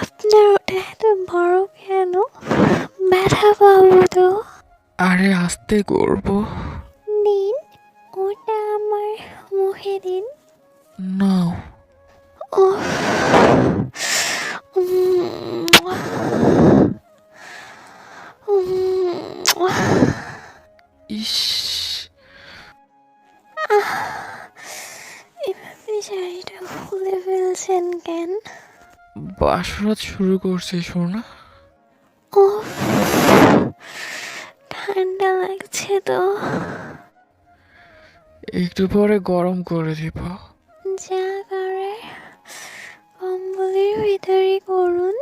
আপনার কেন? ব্যথা তো। আরে আসতে করব। বাসরাত শুরু করছে শোনা। ও ঠান্ডা লাগছে তো। একটু পরে গরম করে দিব। যা করে কম্বলের ভিতরে করুন।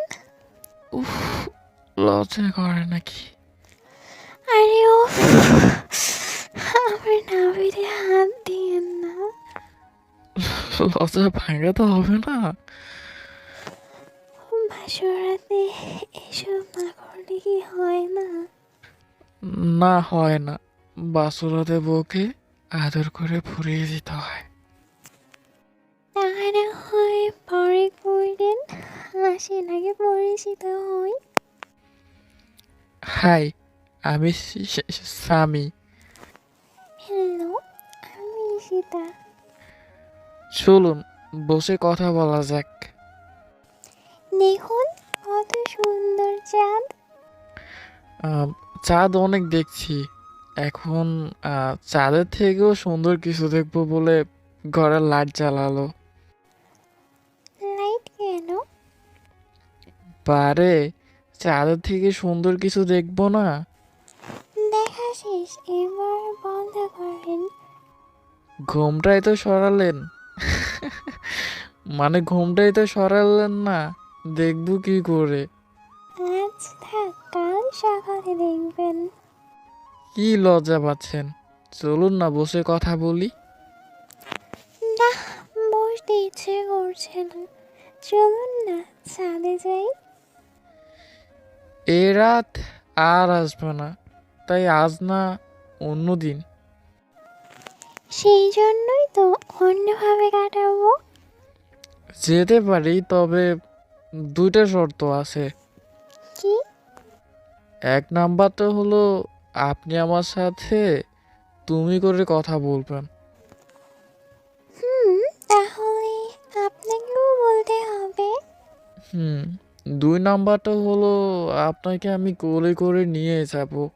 উফ লজ্জা করে নাকি? আরে ও আমার নাভিতে হাত দিয়েন না। লজ্জা ভাঙাতে হবে না। ভাসুরাতে এসব না করলে কি হয় না? না হয় না। বাসুরাতে বউকে আদর করে ফুরিয়ে দিতে হয়। তা না হয় পরে করলেন আসেন আগে পরিচিত হই। হাই আমি স্বামী। হ্যালো আমি সীতা চলুন বসে কথা বলা যাক। দেখুন কত সুন্দর চাঁদ। আহ, চাঁদ অনেক দেখছি। এখন আহ, চাঁদের থেকেও সুন্দর কিছু দেখব বলে ঘরের লাইট জ্বালালো। লাইট কেন? পারে চাঁদের থেকে সুন্দর কিছু দেখব না? দেখা শেষ এবার বন্ধ করেন। ঘুমটাই তো সরালেন। মানে ঘুমটাই তো সরালেন না। দেখব কি করে? আজ থাক কাল সকালে দেখবেন। কি লজ্জা পাচ্ছেন? চলুন না বসে কথা বলি। না বসতে ইচ্ছে করছে না। চলুন না ছাদে যাই। এ রাত আর আসবে না তাই আজ না অন্য দিন। সেই জন্যই তো অন্যভাবে কাটাবো। যেতে পারি তবে দুইটা শর্ত আছে। কি? এক নাম্বারটা হলো আপনি আমার সাথে তুমি করে কথা বলবেন। হুম তাহলে আপনাকেও বলতে হবে। হুম দুই নাম্বারটা হলো আপনাকে আমি কোলে করে নিয়ে যাব।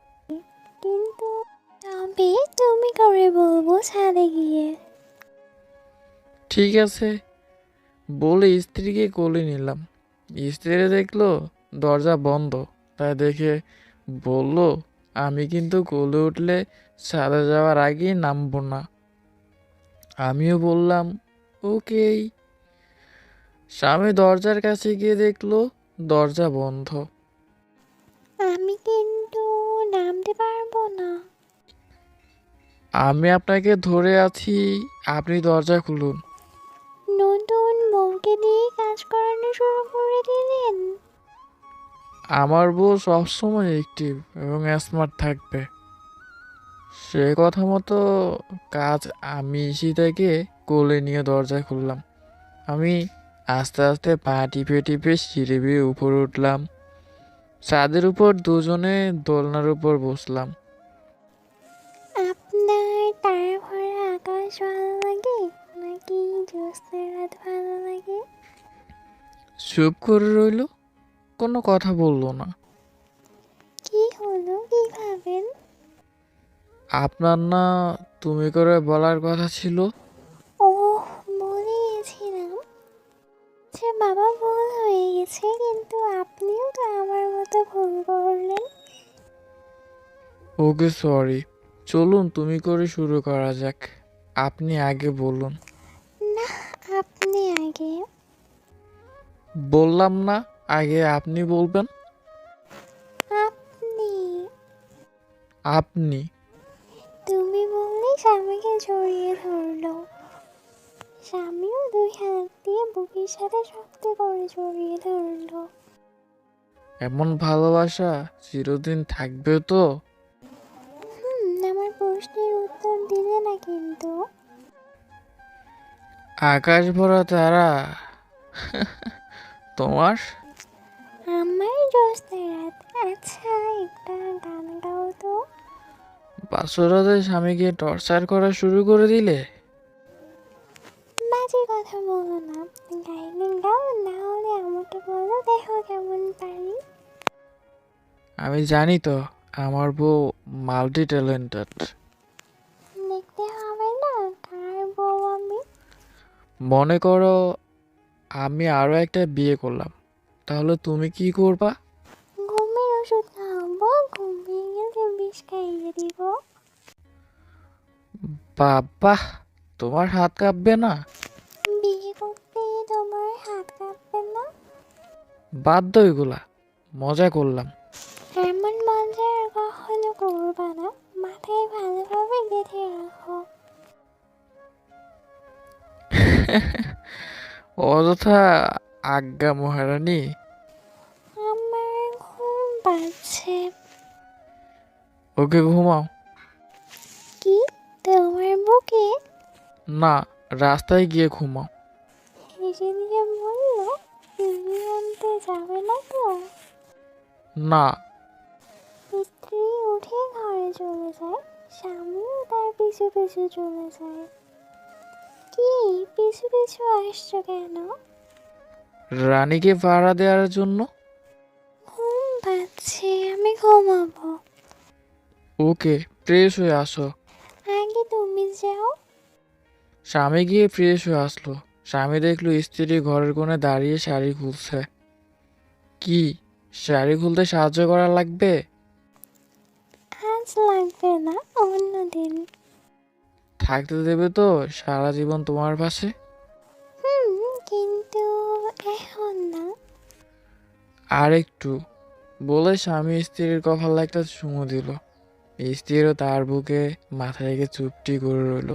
কিন্তু তবে তুমি করে বলব ছাদে গিয়ে। ঠিক আছে বলে স্ত্রীকে কোলে নিলাম। স্ত্রী দেখল দরজা বন্ধ। তাই দেখে বলল আমি কিন্তু কোলে উঠলে সাদা যাওয়ার আগেই নামবো না। আমিও বললাম ওকেই। স্বামী দরজার কাছে গিয়ে দেখল দরজা বন্ধ। আমি কিন্তু নামতে পারব না। আমি আপনাকে ধরে আছি আপনি দরজা খুলুন। নতুন বউকে দিয়ে কাজ করানো শুরু করে দিলেন। আমার বউ সবসময় অ্যাক্টিভ এবং স্মার্ট থাকবে। সে কথা মতো কাজ আমি সীতাকে কোলে নিয়ে দরজা খুললাম। আমি আস্তে আস্তে পা টিপে টিপে সিঁড়ি বেয়ে উপরে উঠলাম। ছাদের উপর দুজনে দোলনার উপর বসলাম। আপনার তারা ভরা আকাশ নাকি জ্যোৎস্না রাত ভালো লাগে? চুপ করে রইল কোনো কথা বলল না। কি হলো? কি ভাবেন? আপনার না তুমি করে বলার কথা ছিল? ও গেছিলাম সে বাবা ভুল হয়ে গেছে কিন্তু আপনিও তো আমার মতো ভুল করলেন। Okay sorry. চলুন তুমি করে শুরু করা যাক। আপনি আগে বলুন। আগে। বললাম না আগে আপনি বলবেন। আপনি। আপনি। তুমি বললে স্বামীকে জড়িয়ে ধরলো। স্বামীও দুই হাত দিয়ে বুকের সাথে শক্ত করে জড়িয়ে ধরলো। এমন ভালোবাসা চিরদিন থাকবে তো? হুম আমার প্রশ্নের উত্তর দিলে না কিন্তু। আকাশ ভরা তারা। তোমার? আমার দোস্ত রাত আচ্ছা একটা গান গাও তো। বাসরাতে স্বামীকে টর্চার করা শুরু করে দিলে? বাজে কথা বলো না গাইলে গাও না হলে আমাকে বলো দেখো কেমন পারি। আমি জানি তো আমার বউ মাল্টি ট্যালেন্টেড দেখতে হবে না কার বউ আমি? মনে করো আমি আরও একটা বিয়ে করলাম। তাহলে তুমি কি করবা? ঘুমের ওষুধ খাওয়াবো ঘুমিয়ে গেলে বিষ খাইয়ে দিব। বাবা তোমার হাত কাঁপবে না? বিয়ে করতে তোমার হাত কাঁপবে না? বাধ্য এগুলা মজা করলাম। এমন মজা আর কখনো করবা না মাথায় ভালোভাবে গেঁথে রাখো। অযথা আজ্ঞা মহারানী। আমার ঘুম পাচ্ছে। ওকে ঘুমাও। কি? তোমার বুকে? না রাস্তায় গিয়ে ঘুমাও। হেসে দিয়ে বলল তুমি আনতে যাবে না তো? না। স্ত্রী উঠে ঘরে চলে যায় স্বামীও তার পিছু পিছু চলে যায়। কি? পিছু পিছু আসছো কেন? রানীকে ভাড়া দেওয়ার জন্য? ঘুম পাচ্ছে আমি ঘুমাবো। ওকে ফ্রেশ হয়ে আসো। আগে তুমি যাও। স্বামী গিয়ে ফ্রেশ হয়ে আসলো। স্বামী দেখল স্ত্রী ঘরের কোণে দাঁড়িয়ে শাড়ি খুলছে। কি? শাড়ি খুলতে সাহায্য করা লাগবে? আজ লাগবে না অন্যদিন। থাকতে দেবে তো সারা জীবন তোমার পাশে। হুম কিন্তু এখন না। আর একটু বলে স্বামী স্ত্রীর কপালে একটা চুমু দিল। স্ত্রীরও তার বুকে মাথা রেখে চুপটি করে রইল।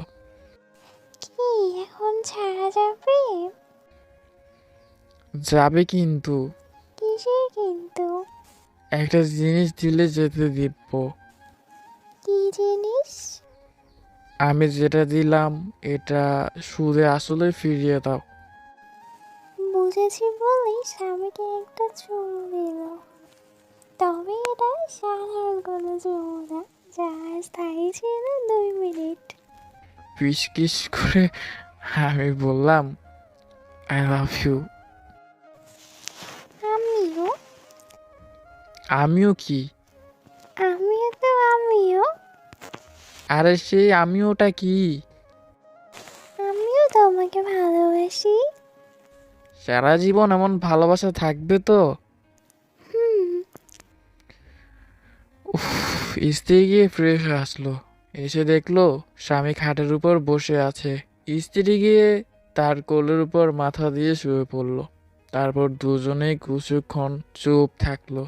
কি এখন ছাড়া যাবে? যাবে কিন্তু। কিসের কিন্তু? একটা জিনিস দিলে যেতে দিব কি জিনিস? আমি যেটা দিলাম এটা সুদে আসলে ফিরিয়ে দাও। বুঝেছি বলেই স্বামীকে একটা চুমু দিল। তবে এটা সাধারণ কোনো চুমু না যা স্থায়ী ছিল দুই মিনিট। পিস কিস করে আমি বললাম আই লাভ ইউ আমিও? আমিও কি? আরে সেই আমিওটা কি? আমিও তোমাকে ভালোবাসি। সারা জীবন এমন ভালোবাসা থাকবে তো? উফ স্ত্রী গিয়ে ফ্রেশ আসলো। এসে দেখল স্বামী খাটের উপর বসে আছে। স্ত্রী গিয়ে তার কোলের উপর মাথা দিয়ে শুয়ে পড়ল। তারপর দুজনেই কিছুক্ষণ চুপ থাকল।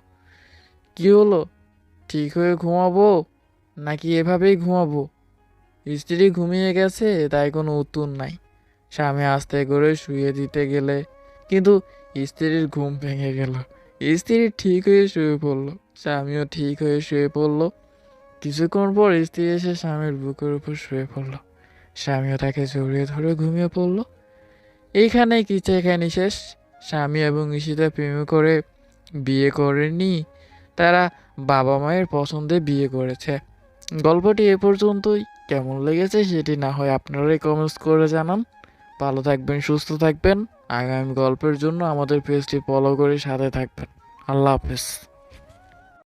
কি হলো? ঠিক হয়ে ঘুমাবো? নাকি এভাবেই ঘুমাবো? স্ত্রী ঘুমিয়ে গেছে, তাই কোনো উত্তর নাই। স্বামী আস্তে করে শুয়ে দিতে গেলে, কিন্তু স্ত্রীর ঘুম ভেঙে গেল। স্ত্রী ঠিক হয়ে শুয়ে পড়ল, স্বামীও ঠিক হয়ে শুয়ে পড়ল। কিছুক্ষণ পর স্ত্রী এসে স্বামীর বুকের উপর শুয়ে পড়ল। স্বামীও তাকে জড়িয়ে ধরে ঘুমিয়ে পড়ল। এইখানে কিচাইখানি শেষ? স্বামী এবং ঈশিতা প্রেম করে বিয়ে করেনি তারা বাবা মায়ের পছন্দে বিয়ে করেছে। গল্পটি এ পর্যন্তই। কেমন লেগেছে সেটি না হয় আপনারাই কমেন্টস করে জানান। ভালো থাকবেন, সুস্থ থাকবেন। আগামী গল্পের জন্য আমাদের পেজটি ফলো করে সাথে থাকবেন। আল্লাহ হাফেজ।